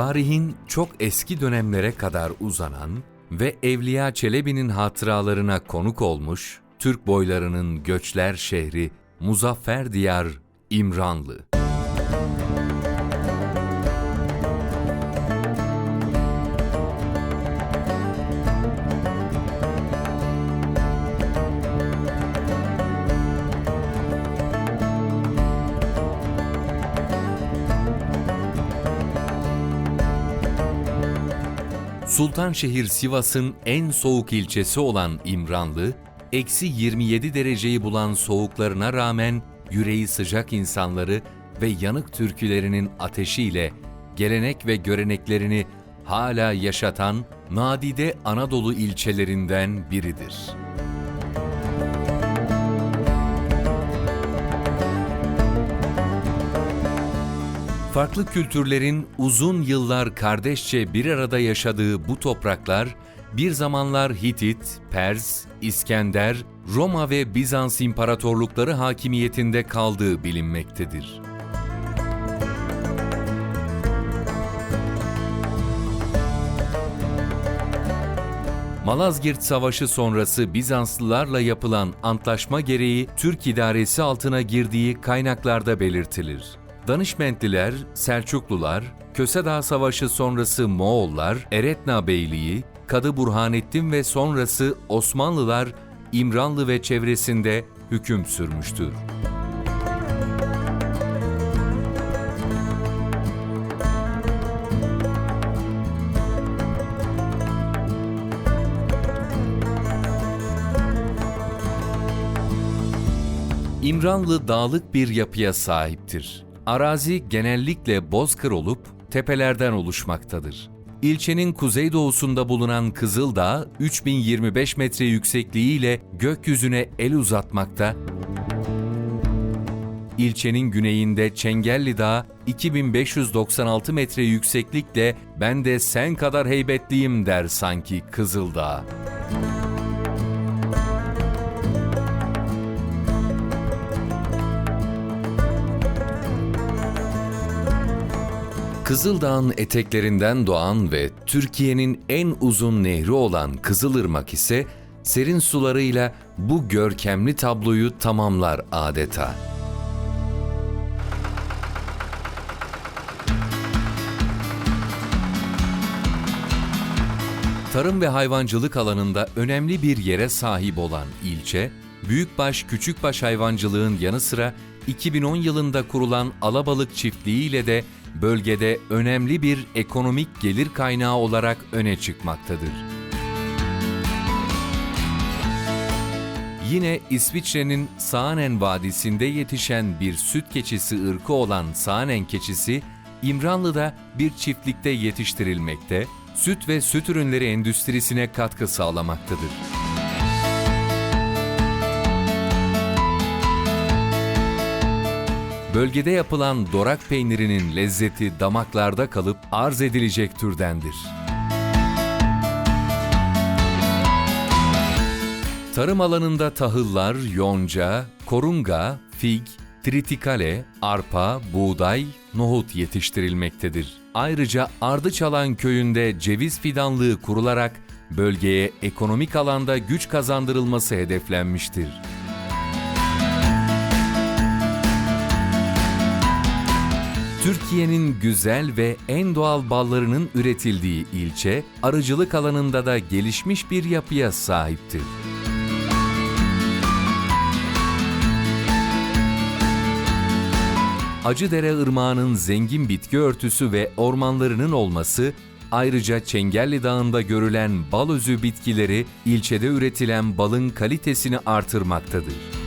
Tarihin çok eski dönemlere kadar uzanan ve Evliya Çelebi'nin hatıralarına konuk olmuş Türk boylarının göçler şehri Muzaffer Diyar İmranlı. Sultanşehir Sivas'ın en soğuk ilçesi olan İmranlı, eksi 27 dereceyi bulan soğuklarına rağmen yüreği sıcak insanları ve yanık türkülerinin ateşiyle gelenek ve göreneklerini hala yaşatan nadide Anadolu ilçelerinden biridir. Farklı kültürlerin uzun yıllar kardeşçe bir arada yaşadığı bu topraklar, bir zamanlar Hitit, Pers, İskender, Roma ve Bizans imparatorlukları hakimiyetinde kaldığı bilinmektedir. Malazgirt Savaşı sonrası Bizanslılarla yapılan antlaşma gereği Türk idaresi altına girdiği kaynaklarda belirtilir. Danışmentliler, Selçuklular, Kösedağ Savaşı sonrası Moğollar, Eretna Beyliği, Kadı Burhanettin ve sonrası Osmanlılar İmranlı ve çevresinde hüküm sürmüştür. İmranlı dağlık bir yapıya sahiptir. Arazi genellikle bozkır olup tepelerden oluşmaktadır. İlçenin kuzeydoğusunda bulunan Kızıldağ, 3025 metre yüksekliğiyle gökyüzüne el uzatmakta. İlçenin güneyinde Çengelli Dağı, 2596 metre yükseklikle ben de sen kadar heybetliyim der sanki Kızıldağ. Kızıldağ'ın eteklerinden doğan ve Türkiye'nin en uzun nehri olan Kızılırmak ise serin sularıyla bu görkemli tabloyu tamamlar adeta. Tarım ve hayvancılık alanında önemli bir yere sahip olan ilçe, büyükbaş küçükbaş hayvancılığın yanı sıra 2010 yılında kurulan alabalık çiftliği ile de bölgede önemli bir ekonomik gelir kaynağı olarak öne çıkmaktadır. Yine İsviçre'nin Saanen Vadisi'nde yetişen bir süt keçisi ırkı olan Saanen keçisi, İmranlı'da bir çiftlikte yetiştirilmekte, süt ve süt ürünleri endüstrisine katkı sağlamaktadır. Bölgede yapılan dorak peynirinin lezzeti damaklarda kalıp arz edilecek türdendir. Tarım alanında tahıllar, yonca, korunga, fig, tritikale, arpa, buğday, nohut yetiştirilmektedir. Ayrıca Ardıçalan köyünde ceviz fidanlığı kurularak bölgeye ekonomik alanda güç kazandırılması hedeflenmiştir. Türkiye'nin güzel ve en doğal ballarının üretildiği ilçe, arıcılık alanında da gelişmiş bir yapıya sahiptir. Acıdere Irmağı'nın zengin bitki örtüsü ve ormanlarının olması, ayrıca Çengelli Dağı'nda görülen bal özü bitkileri ilçede üretilen balın kalitesini artırmaktadır.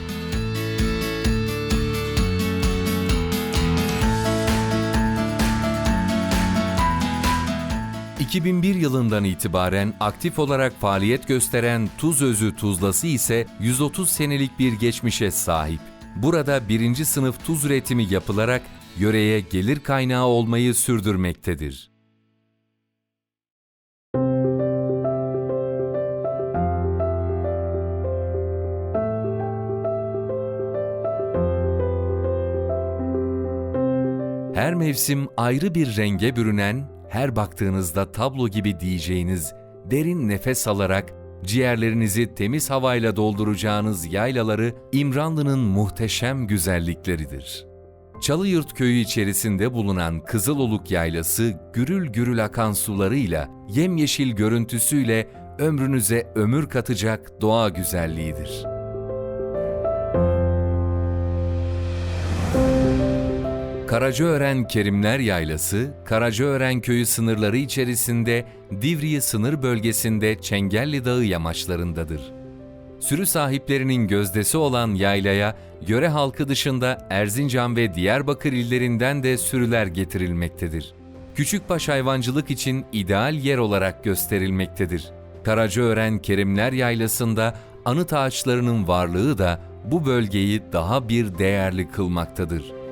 2001 yılından itibaren aktif olarak faaliyet gösteren Tuz Özü Tuzlası ise 130 senelik bir geçmişe sahip. Burada birinci sınıf tuz üretimi yapılarak yöreye gelir kaynağı olmayı sürdürmektedir. Her mevsim ayrı bir renge bürünen her baktığınızda tablo gibi diyeceğiniz, derin nefes alarak ciğerlerinizi temiz havayla dolduracağınız yaylaları İmranlı'nın muhteşem güzellikleridir. Çalıyurt köyü içerisinde bulunan Kızıloluk Yaylası gürül gürül akan sularıyla, yemyeşil görüntüsüyle ömrünüze ömür katacak doğa güzelliğidir. Karacaören Kerimler Yaylası, Karacaören köyü sınırları içerisinde Divriği sınır bölgesinde Çengelli Dağı yamaçlarındadır. Sürü sahiplerinin gözdesi olan yaylaya, yöre halkı dışında Erzincan ve Diyarbakır illerinden de sürüler getirilmektedir. Küçükbaş hayvancılık için ideal yer olarak gösterilmektedir. Karacaören Kerimler Yaylası'nda anıt ağaçlarının varlığı da bu bölgeyi daha bir değerli kılmaktadır.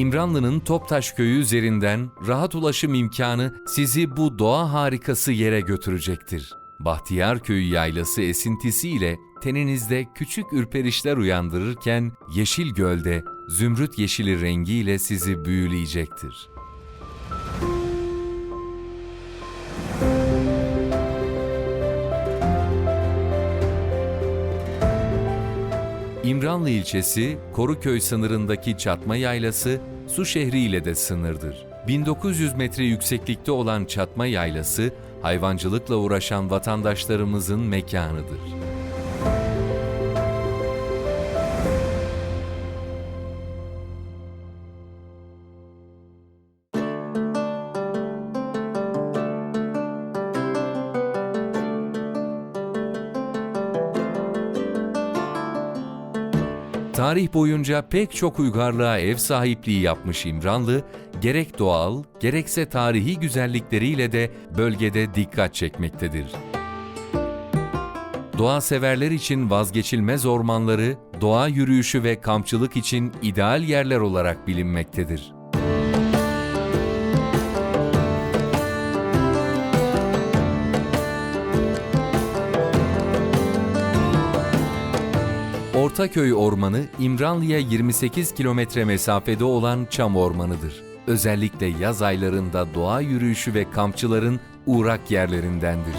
İmranlı'nın Toptaş köyü üzerinden rahat ulaşım imkanı sizi bu doğa harikası yere götürecektir. Bahtiyar köyü yaylası esintisiyle teninizde küçük ürperişler uyandırırken Yeşil Göl'de zümrüt yeşili rengiyle sizi büyüleyecektir. İmranlı ilçesi, Koruköy sınırındaki Çatma Yaylası, Su şehri ile de sınırdır. 1900 metre yükseklikte olan Çatma Yaylası, hayvancılıkla uğraşan vatandaşlarımızın mekanıdır. Tarih boyunca pek çok uygarlığa ev sahipliği yapmış İmranlı, gerek doğal, gerekse tarihi güzellikleriyle de bölgede dikkat çekmektedir. Doğa severler için vazgeçilmez ormanları, doğa yürüyüşü ve kampçılık için ideal yerler olarak bilinmektedir. Ortaköy Ormanı, İmranlı'ya 28 kilometre mesafede olan çam ormanıdır. Özellikle yaz aylarında doğa yürüyüşü ve kampçıların uğrak yerlerindendir.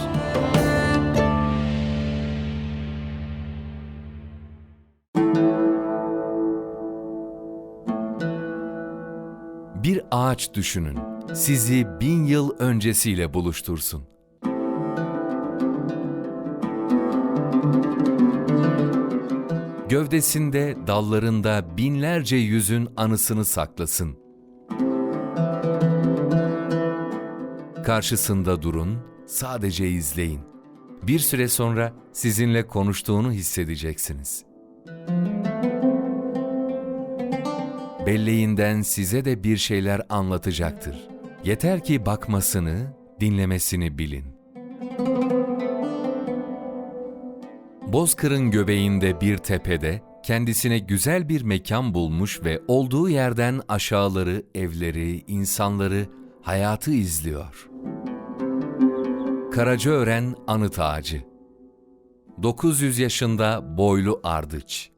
Bir ağaç düşünün, sizi bin yıl öncesiyle buluştursun. Gövdesinde, dallarında binlerce yüzün anısını saklasın. Karşısında durun, sadece izleyin. Bir süre sonra sizinle konuştuğunu hissedeceksiniz. Belleğinden size de bir şeyler anlatacaktır. Yeter ki bakmasını, dinlemesini bilin. Bozkır'ın göbeğinde bir tepede kendisine güzel bir mekan bulmuş ve olduğu yerden aşağıları, evleri, insanları, hayatı izliyor. Karacaören Anıt Ağacı 900 yaşında boylu ardıç.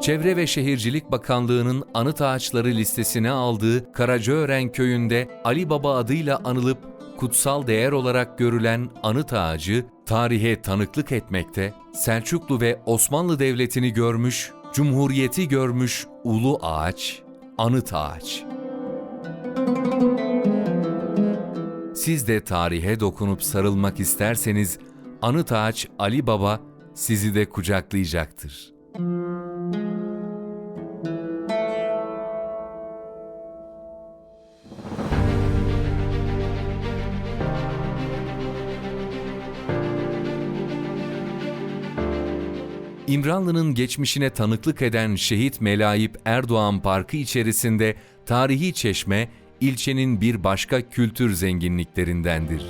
Çevre ve Şehircilik Bakanlığı'nın anıt ağaçları listesine aldığı Karacaören köyünde Ali Baba adıyla anılıp kutsal değer olarak görülen anıt ağacı tarihe tanıklık etmekte, Selçuklu ve Osmanlı Devleti'ni görmüş, Cumhuriyeti görmüş ulu ağaç, anıt ağaç. Siz de tarihe dokunup sarılmak isterseniz anıt ağaç Ali Baba sizi de kucaklayacaktır. İmranlı'nın geçmişine tanıklık eden Şehit Melayip Erdoğan Parkı içerisinde tarihi çeşme, ilçenin bir başka kültür zenginliklerindendir.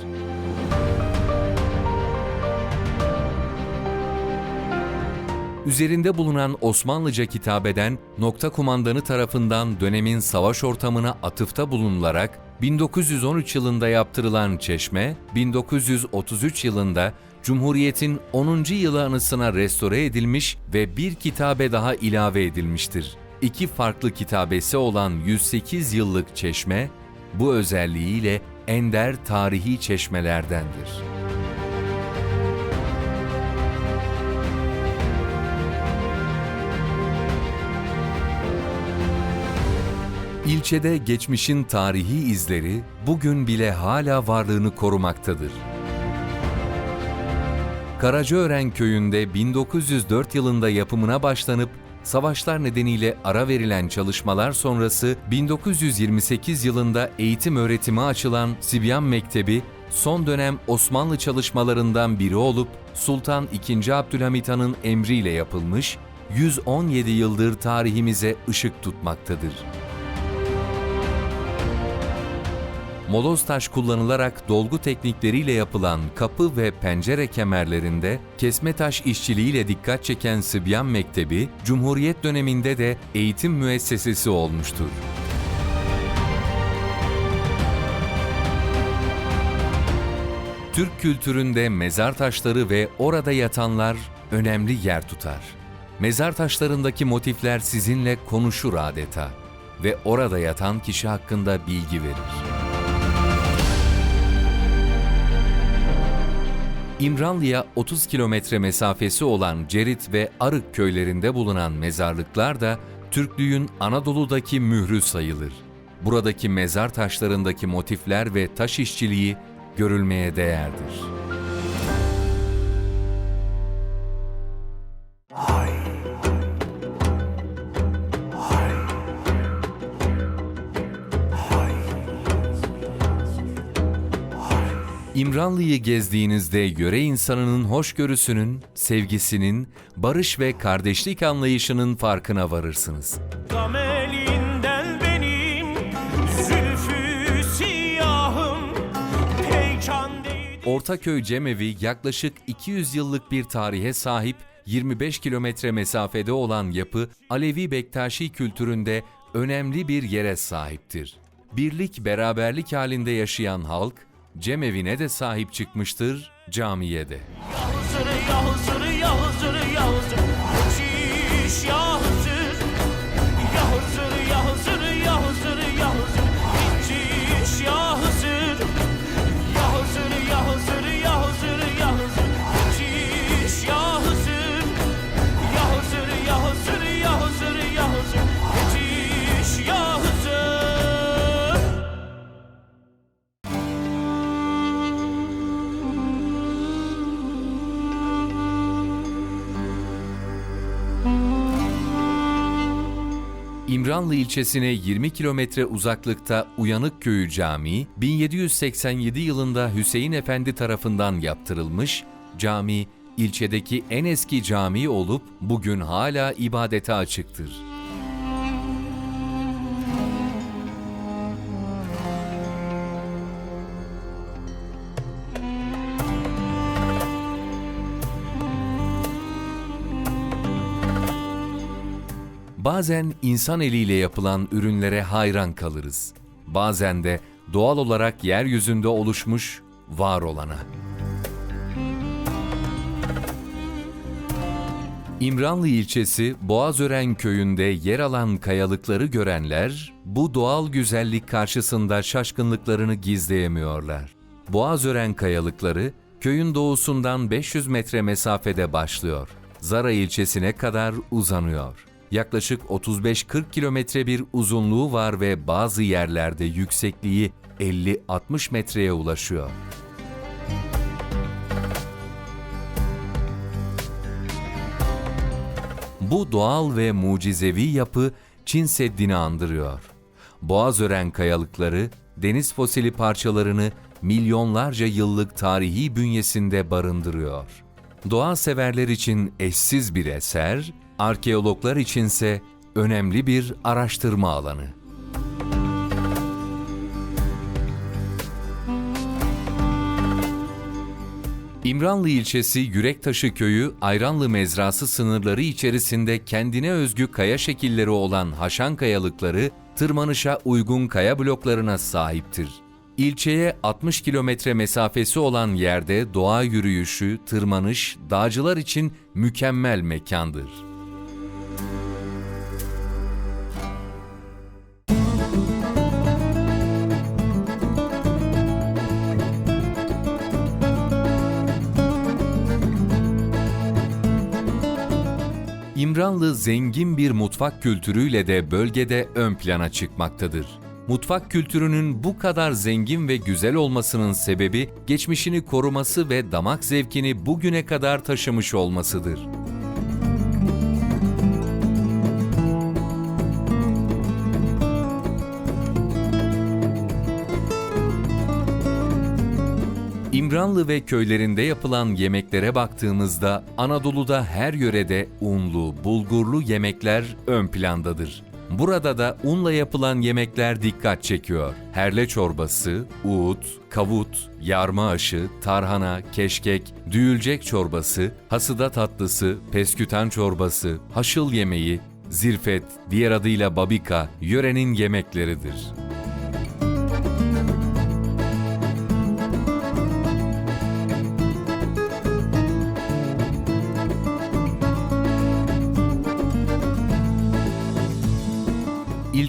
Üzerinde bulunan Osmanlıca kitabeden nokta kumandanı tarafından dönemin savaş ortamına atıfta bulunularak 1913 yılında yaptırılan çeşme, 1933 yılında Cumhuriyet'in 10. yılı anısına restore edilmiş ve bir kitabe daha ilave edilmiştir. İki farklı kitabesi olan 108 yıllık çeşme, bu özelliğiyle ender tarihi çeşmelerdendir. İlçede geçmişin tarihi izleri bugün bile hala varlığını korumaktadır. Karacaören köyünde 1904 yılında yapımına başlanıp savaşlar nedeniyle ara verilen çalışmalar sonrası 1928 yılında eğitim öğretimi açılan Sibyan Mektebi son dönem Osmanlı çalışmalarından biri olup Sultan II. Abdülhamit Han'ın emriyle yapılmış, 117 yıldır tarihimize ışık tutmaktadır. Moloz taş kullanılarak dolgu teknikleriyle yapılan kapı ve pencere kemerlerinde kesme taş işçiliğiyle dikkat çeken Sibyan Mektebi, Cumhuriyet döneminde de eğitim müessesesi olmuştur. Türk kültüründe mezar taşları ve orada yatanlar önemli yer tutar. Mezar taşlarındaki motifler sizinle konuşur adeta ve orada yatan kişi hakkında bilgi verir. İmranlı'ya 30 kilometre mesafesi olan Cerit ve Arık köylerinde bulunan mezarlıklar da Türklüğün Anadolu'daki mührü sayılır. Buradaki mezar taşlarındaki motifler ve taş işçiliği görülmeye değerdir. İmranlı'yı gezdiğinizde yöre insanının hoşgörüsünün, sevgisinin, barış ve kardeşlik anlayışının farkına varırsınız. Benim Ortaköy Cemevi yaklaşık 200 yıllık bir tarihe sahip 25 kilometre mesafede olan yapı Alevi Bektaşi kültüründe önemli bir yere sahiptir. Birlik beraberlik halinde yaşayan halk Cemevine de sahip çıkmıştır, camiye de. Ya Hızır ya Hızır ya İmranlı ilçesine 20 kilometre uzaklıkta Uyanık Köyü Camii, 1787 yılında Hüseyin Efendi tarafından yaptırılmış, cami ilçedeki en eski cami olup bugün hala ibadete açıktır. Bazen insan eliyle yapılan ürünlere hayran kalırız. Bazen de doğal olarak yeryüzünde oluşmuş, var olana. İmranlı ilçesi Boğazören köyünde yer alan kayalıkları görenler bu doğal güzellik karşısında şaşkınlıklarını gizleyemiyorlar. Boğazören kayalıkları köyün doğusundan 500 metre mesafede başlıyor. Zara ilçesine kadar uzanıyor. Yaklaşık 35-40 kilometre bir uzunluğu var ve bazı yerlerde yüksekliği 50-60 metreye ulaşıyor. Bu doğal ve mucizevi yapı Çin Seddi'ni andırıyor. Boğazören kayalıkları, deniz fosili parçalarını milyonlarca yıllık tarihi bünyesinde barındırıyor. Doğa severler için eşsiz bir eser, arkeologlar içinse önemli bir araştırma alanı. İmranlı ilçesi Yürektaşı köyü Ayranlı mezrası sınırları içerisinde kendine özgü kaya şekilleri olan haşan kayalıkları tırmanışa uygun kaya bloklarına sahiptir. İlçeye 60 kilometre mesafesi olan yerde doğa yürüyüşü, tırmanış, dağcılar için mükemmel mekandır. İmranlı zengin bir mutfak kültürüyle de bölgede ön plana çıkmaktadır. Mutfak kültürünün bu kadar zengin ve güzel olmasının sebebi geçmişini koruması ve damak zevkini bugüne kadar taşımış olmasıdır. İmranlı ve köylerinde yapılan yemeklere baktığımızda Anadolu'da her yörede unlu, bulgurlu yemekler ön plandadır. Burada da unla yapılan yemekler dikkat çekiyor. Herle çorbası, uğut, kavut, yarma aşı, tarhana, keşkek, düğülcek çorbası, hasıda tatlısı, pesküten çorbası, haşıl yemeği, zirfet, diğer adıyla babika, yörenin yemekleridir.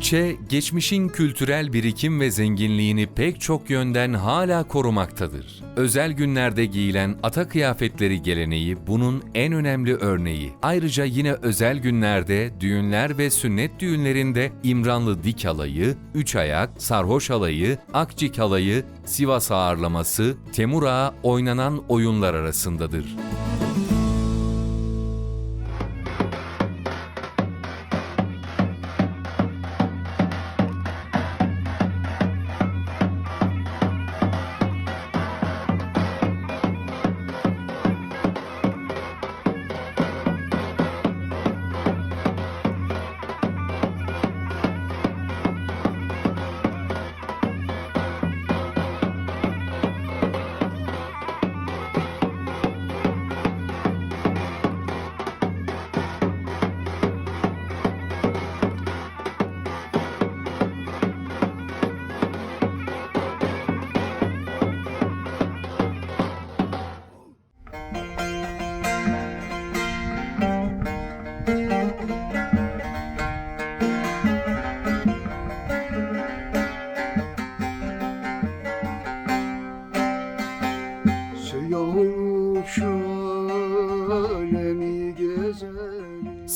İlçe, geçmişin kültürel birikim ve zenginliğini pek çok yönden hala korumaktadır. Özel günlerde giyilen ata kıyafetleri geleneği bunun en önemli örneği. Ayrıca yine özel günlerde, düğünler ve sünnet düğünlerinde İmranlı dik halayı, üç ayak, sarhoş halayı, akcik halayı, Sivas ağırlaması, Temur Ağa oynanan oyunlar arasındadır.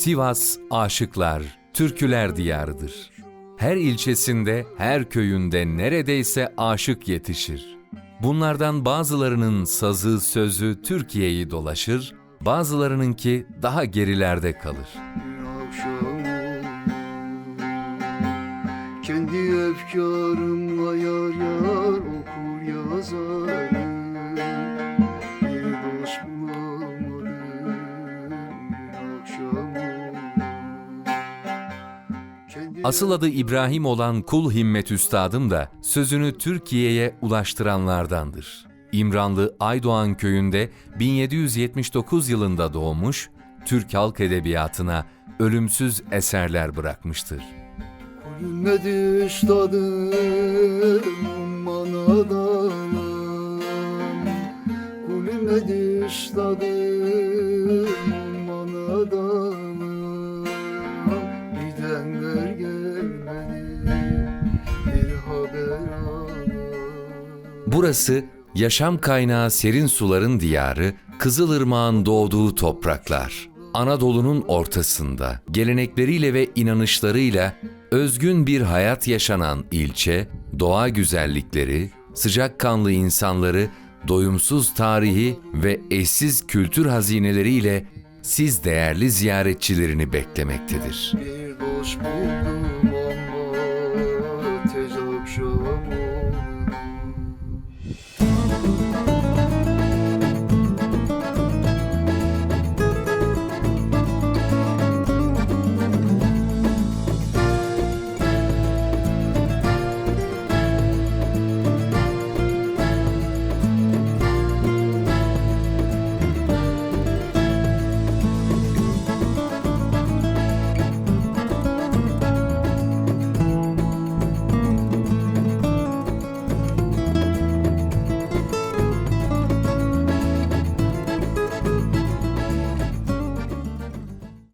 Sivas aşıklar, türküler diyarıdır. Her ilçesinde, her köyünde neredeyse aşık yetişir. Bunlardan bazılarının sazı, sözü Türkiye'yi dolaşır, bazılarınınki daha gerilerde kalır. Kendi efkarımla yar yar okur yazarım Asıl adı İbrahim olan Kul Himmet Üstadım da sözünü Türkiye'ye ulaştıranlardandır. İmranlı Aydoğan köyünde 1779 yılında doğmuş, Türk halk edebiyatına ölümsüz eserler bırakmıştır. Gülmedi üstadım bana dalım Gülmedi üstadım Burası yaşam kaynağı serin suların diyarı, Kızılırmak'ın doğduğu topraklar. Anadolu'nun ortasında gelenekleriyle ve inanışlarıyla özgün bir hayat yaşanan ilçe, doğa güzellikleri, sıcakkanlı insanları, doyumsuz tarihi ve eşsiz kültür hazineleriyle siz değerli ziyaretçilerini beklemektedir. Bir